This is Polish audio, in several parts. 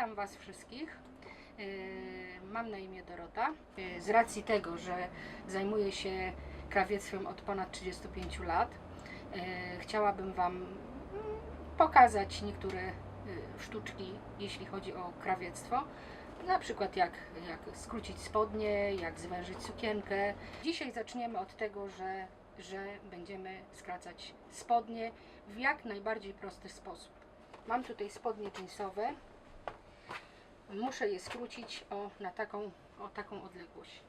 Witam Was wszystkich. Yy, Mam na imię Dorota. Yy, Z racji tego, że zajmuję się krawiectwem od ponad 35 lat, yy, chciałabym Wam mm, pokazać niektóre sztuczki, jeśli chodzi o krawiectwo. Na przykład jak, jak skrócić spodnie, jak zwężyć sukienkę. Dzisiaj zaczniemy od tego, że, że będziemy skracać spodnie w jak najbardziej prosty sposób. Mam tutaj spodnie jeansowe. Muszę je skrócić o, na taką, o taką odległość.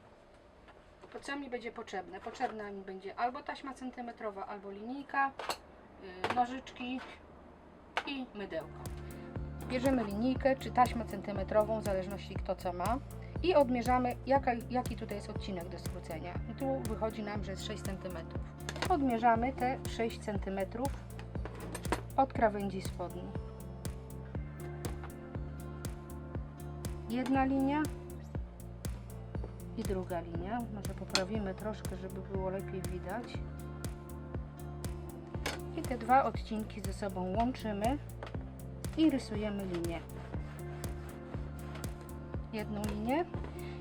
To co mi będzie potrzebne? Potrzebna mi będzie albo taśma centymetrowa, albo linijka, yy, nożyczki i mydełko. Bierzemy linijkę czy taśmę centymetrową, w zależności kto co ma i odmierzamy jaka, jaki tutaj jest odcinek do skrócenia. Tu wychodzi nam, że jest 6 cm. Odmierzamy te 6 cm od krawędzi spodni. Jedna linia i druga linia. Może poprawimy troszkę, żeby było lepiej widać. I te dwa odcinki ze sobą łączymy i rysujemy linię. Jedną linię.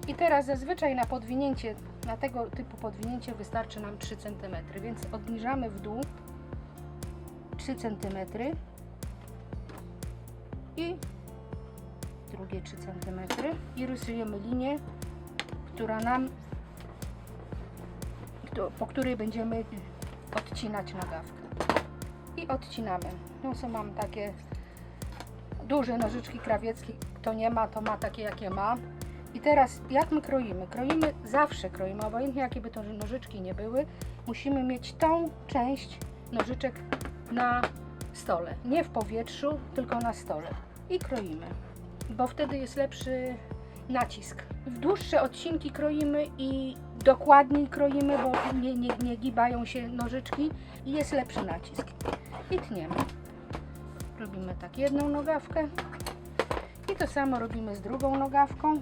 I teraz zazwyczaj na podwinięcie, na tego typu podwinięcie wystarczy nam 3 cm, więc obniżamy w dół 3 cm i drugie 3 cm i rysujemy linię, która nam po której będziemy odcinać nogawkę. I odcinamy. No są mam takie duże nożyczki krawieckie. Kto nie ma, to ma takie jakie ma. I teraz jak my kroimy? Kroimy, zawsze kroimy, obojętnie jakie by to nożyczki nie były, musimy mieć tą część nożyczek na stole. Nie w powietrzu, tylko na stole. I kroimy, bo wtedy jest lepszy nacisk. W dłuższe odcinki kroimy i dokładniej kroimy, bo nie, nie, nie gibają się nożyczki i jest lepszy nacisk. I tniemy. Robimy tak jedną nogawkę i to samo robimy z drugą nogawką.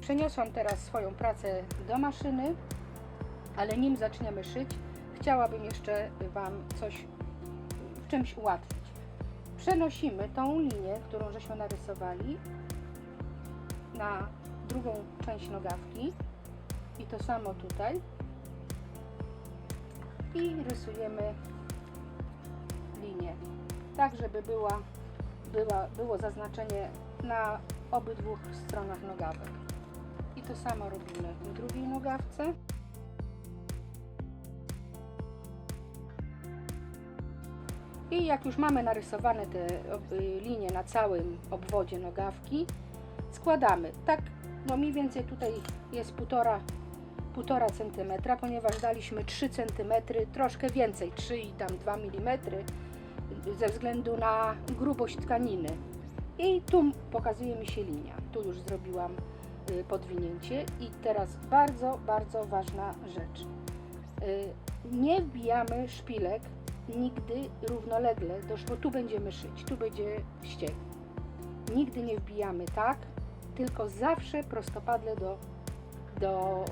Przeniosłam teraz swoją pracę do maszyny, ale nim zaczniemy szyć, chciałabym jeszcze Wam coś czymś ułatwić. Przenosimy tą linię, którą żeśmy narysowali na drugą część nogawki. I to samo tutaj. I rysujemy linię. Tak żeby była, była, było zaznaczenie na obydwu stronach nogawek. I to samo robimy w drugiej nogawce i jak już mamy narysowane te linie na całym obwodzie nogawki składamy tak no mniej więcej tutaj jest półtora 1,5 cm, ponieważ daliśmy 3 cm, troszkę więcej, 3 i tam 2 mm ze względu na grubość tkaniny. I tu pokazuje mi się linia. Tu już zrobiłam y, podwinięcie i teraz bardzo, bardzo ważna rzecz. Y, Nie wbijamy szpilek nigdy równolegle, do, bo tu będziemy szyć, tu będzie ścieg. Nigdy nie wbijamy tak, tylko zawsze prostopadle do do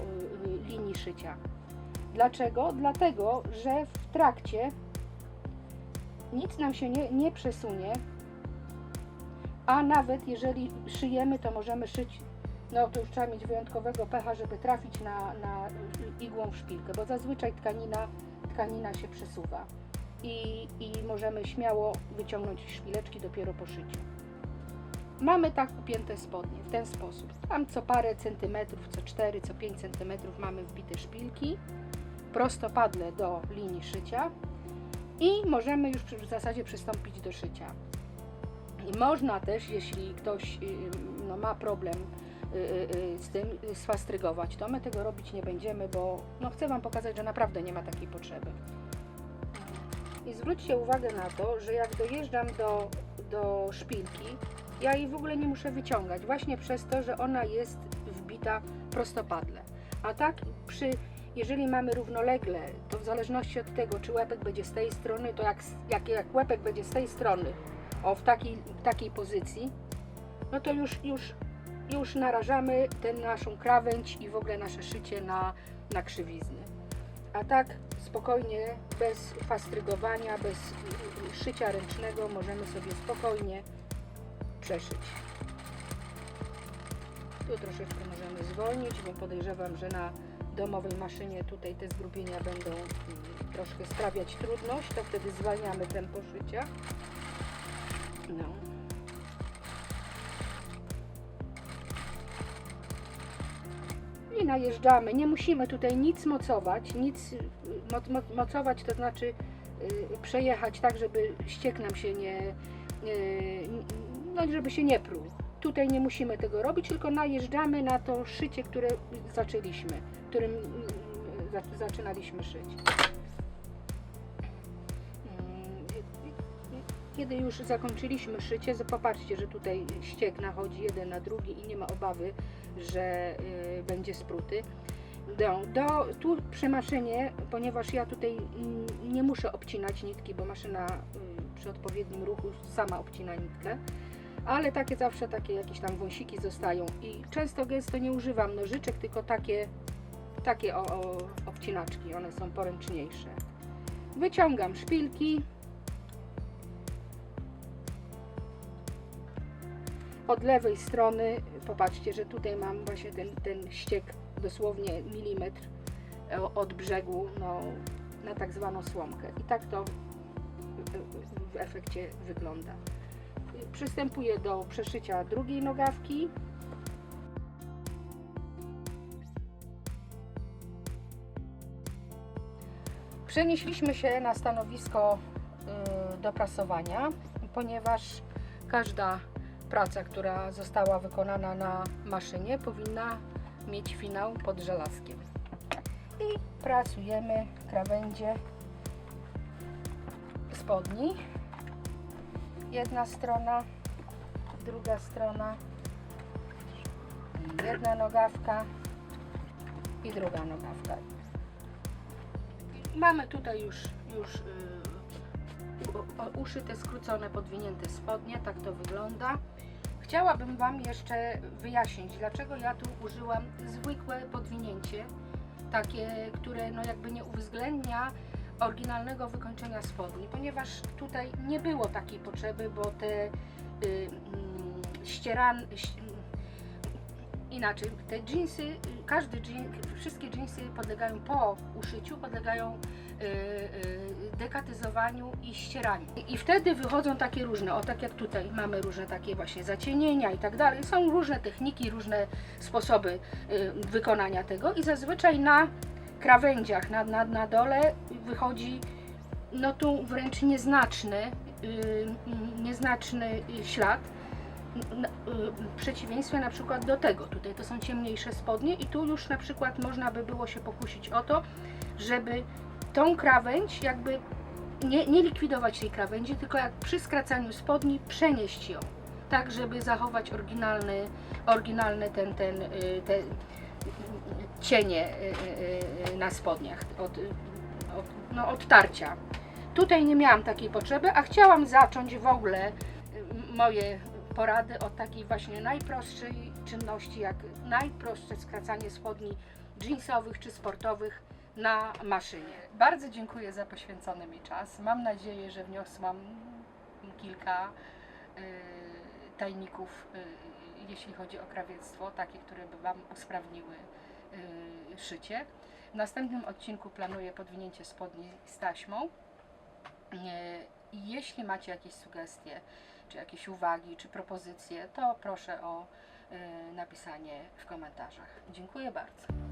y, y, linii szycia. Dlaczego? Dlatego, że w trakcie nic nam się nie, nie przesunie, a nawet jeżeli szyjemy, to możemy szyć, no to już trzeba mieć wyjątkowego pecha, żeby trafić na, na igłą w szpilkę, bo zazwyczaj tkanina, tkanina się przesuwa i, i możemy śmiało wyciągnąć szpileczki dopiero po szyciu. Mamy tak upięte spodnie w ten sposób. Tam co parę centymetrów, co 4, co 5 centymetrów mamy wbite szpilki, prostopadle do linii szycia i możemy już w zasadzie przystąpić do szycia. I można też, jeśli ktoś y, no, ma problem y, y, z tym, sfastrygować, to my tego robić nie będziemy, bo no, chcę Wam pokazać, że naprawdę nie ma takiej potrzeby. I zwróćcie uwagę na to, że jak dojeżdżam do, do szpilki, ja jej w ogóle nie muszę wyciągać, właśnie przez to, że ona jest wbita prostopadle. A tak przy, jeżeli mamy równolegle, to w zależności od tego, czy łepek będzie z tej strony, to jak, jak, jak łepek będzie z tej strony, o w takiej, takiej pozycji, no to już, już, już narażamy tę naszą krawędź i w ogóle nasze szycie na, na krzywizny. A tak spokojnie, bez fastrygowania, bez szycia ręcznego możemy sobie spokojnie przeszyć. Tu troszeczkę możemy zwolnić, bo podejrzewam, że na domowej maszynie tutaj te zgrubienia będą mm, troszkę sprawiać trudność, to wtedy zwalniamy tempo szycia. No. Najeżdżamy. Nie musimy tutaj nic mocować, nic y, mo, mo, mocować, to znaczy y, przejechać tak, żeby ściek nam się nie, y, no żeby się nie pruł. Tutaj nie musimy tego robić, tylko najeżdżamy na to szycie, które zaczęliśmy, którym y, za- zaczynaliśmy szyć. Kiedy już zakończyliśmy szycie, popatrzcie, że tutaj ściek nachodzi jeden na drugi i nie ma obawy, że y, będzie spruty. Do, do, tu przy maszynie, ponieważ ja tutaj nie muszę obcinać nitki, bo maszyna y, przy odpowiednim ruchu sama obcina nitkę, ale takie zawsze takie jakieś tam wąsiki zostają i często gęsto nie używam nożyczek, tylko takie, takie o, o, obcinaczki, one są poręczniejsze. Wyciągam szpilki, od lewej strony popatrzcie, że tutaj mam właśnie ten, ten ściek dosłownie milimetr e, od brzegu no, na tak zwaną słomkę. I tak to w- efekcie wygląda. Przystępuję do przeszycia drugiej nogawki. Przenieśliśmy się na stanowisko y, do prasowania, ponieważ każda praca, która została wykonana na maszynie, powinna mieć finał pod żelazkiem. I prasujemy krawędzie spodni. Jedna strona, druga strona, jedna nogawka i druga nogawka. Mamy tutaj już, już y, u- uszyte, skrócone, podwinięte spodnie, tak to wygląda. Chciałabym Wam jeszcze wyjaśnić, dlaczego ja tu użyłam zwykłe podwinięcie, takie, które no jakby nie uwzględnia oryginalnego wykończenia spodni, ponieważ tutaj nie było takiej potrzeby, bo te y, mm, ścieran, inaczej, te dżinsy, y, każdy dżin, wszystkie dżinsy podlegają po uszyciu, podlegają y, y, dekatyzowaniu i ścieraniu. I wtedy wychodzą takie różne, o tak jak tutaj mamy różne takie właśnie zacienienia i tak dalej. Są różne techniki, różne sposoby y, wykonania tego i zazwyczaj na krawędziach, na, na, na dole wychodzi no tu wręcz nieznaczny, y, nieznaczny ślad. N- y, W przeciwieństwie na przykład do tego, tutaj to są ciemniejsze spodnie i tu już na przykład można by było się pokusić o to, żeby tą krawędź jakby nie, nie likwidować tej krawędzi, tylko jak przy skracaniu spodni przenieść ją, tak żeby zachować oryginalny, oryginalny ten, ten, y, cienie y, na spodniach od, od, no, od tarcia. Tutaj nie miałam takiej potrzeby, a chciałam zacząć w ogóle moje porady od takiej właśnie najprostszej czynności, jak najprostsze skracanie spodni jeansowych czy sportowych na maszynie. Bardzo dziękuję za poświęcony mi czas. Mam nadzieję, że wniosłam kilka y, tajników, y, jeśli chodzi o krawiectwo, takie, które by Wam usprawniły y, szycie. W następnym odcinku planuję podwinięcie spodni z taśmą. Y, i Jeśli macie jakieś sugestie, czy jakieś uwagi, czy propozycje, to proszę o y, napisanie w komentarzach. Dziękuję bardzo.